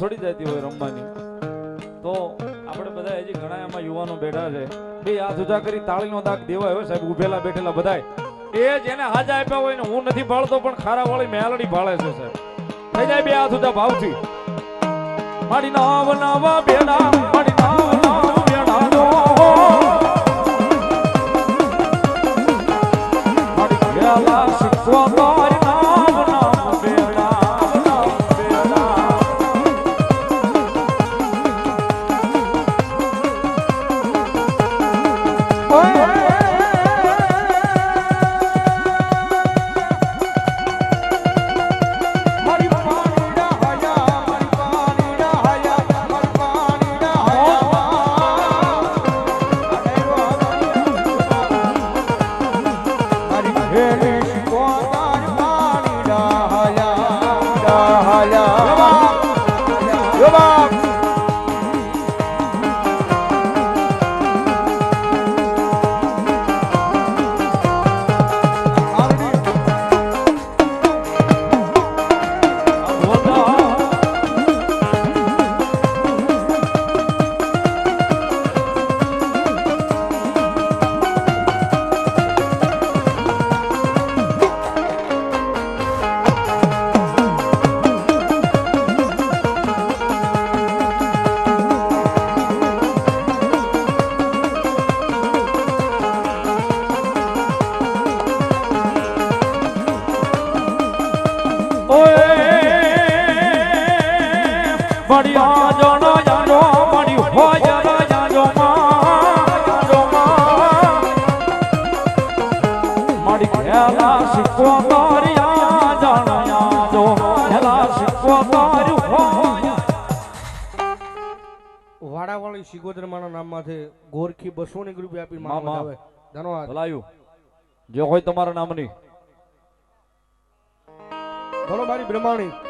છોડી જતી હોય રમવાની, તો આપણે બધા હજી ઘણા એમાં યુવાનો બેઠા છે. બે હાથ ઉજા કરી તાળીનો દાગ દેવાય હોય સાહેબ ઉભેલા બેઠેલા બધાય. એ જેને હાજા આપ્યા હોય ને હું નથી ભાળતો, પણ ખારા વાળી મેલડી ભાળે છે સાહેબ. થઈ જાય બે હાથ ઉજા ભાવથી. મારી નાવ નાવા બેડા, મારી નાવ યો બાપ આ જણો મારી ખેલા શીખવો જણો ખેલા શીખવો તારી હોય વાડાવાળી સિગોદર માના નામમાંથી ગોરખી બસો ની ગ્રુપ આપી મા, મા. આવે. ધન્યવાદ. ભલાયું. જે હોય તમારા નામની. બોલો મારી બ્રહ્માણી.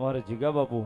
મારે જીગા બાપુ